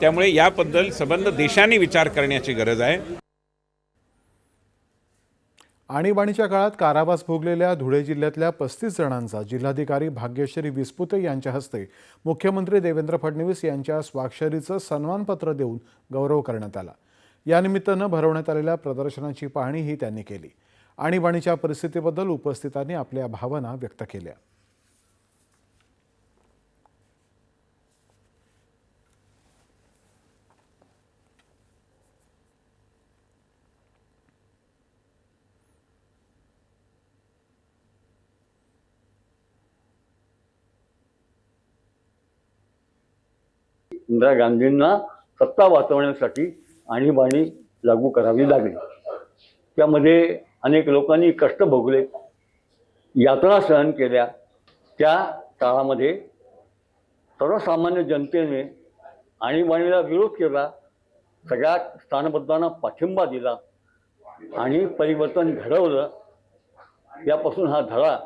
त्यामुळे याबद्दल संबंध देशांनी विचार करण्याची गरज आहे. आणीबाणीच्या काळात कारावास भोगलेल्या धुळे जिल्ह्यातल्या पस्तीस जणांचा जिल्हाधिकारी भाग्यश्री विस्पुते यांच्या हस्ते मुख्यमंत्री देवेंद्र फडणवीस यांच्या स्वाक्षरीचं सन्मानपत्र देऊन गौरव करण्यात आला. यानिमित्तानं भरवण्यात आलेल्या प्रदर्शनाची पाहणीही त्यांनी केली. आणीबाणीच्या परिस्थितीबद्दल उपस्थितांनी आपल्या भावना व्यक्त केल्या. इंदिरा गांधींना सत्ता वाचवण्यासाठी आणीबाणी लागू करावी लागली. त्यामध्ये अनेक लोकांनी कष्ट भोगले. यातना सहन केल्या. त्या काळामध्ये सर्वसामान्य जनतेने आणीबाणीला विरोध केला. सगळ्या स्थानबद्धांना पाठिंबा दिला आणि परिवर्तन घडवलं. यापासून हा धडा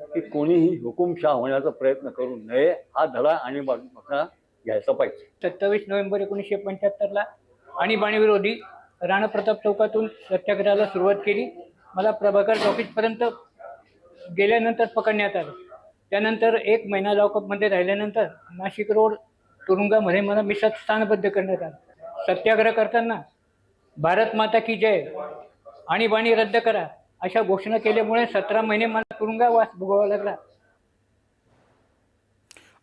की कोणीही हुकुमशाह होण्याचा प्रयत्न करू नये. हा धडा आणीबाणीचा घ्यायचं पाहिजे सत्तावीस नोव्हेंबर एकोणीसशे पंच्याहत्तरला आणीबाणीविरोधी राणा प्रताप चौकातून सत्याग्रहाला सुरुवात केली. मला प्रभाकर टॉकीजपर्यंत गेल्यानंतर पकडण्यात आलं. त्यानंतर एक महिना लॉकअपमध्ये राहिल्यानंतर नाशिक रोड तुरुंगामध्ये मला मिशात स्थानबद्ध करण्यात आलं. सत्याग्रह करताना भारत माता की जय आणीबाणी रद्द करा अशा घोषणा केल्यामुळे सतरा महिने मला तुरुंगावास भोगावा लागला.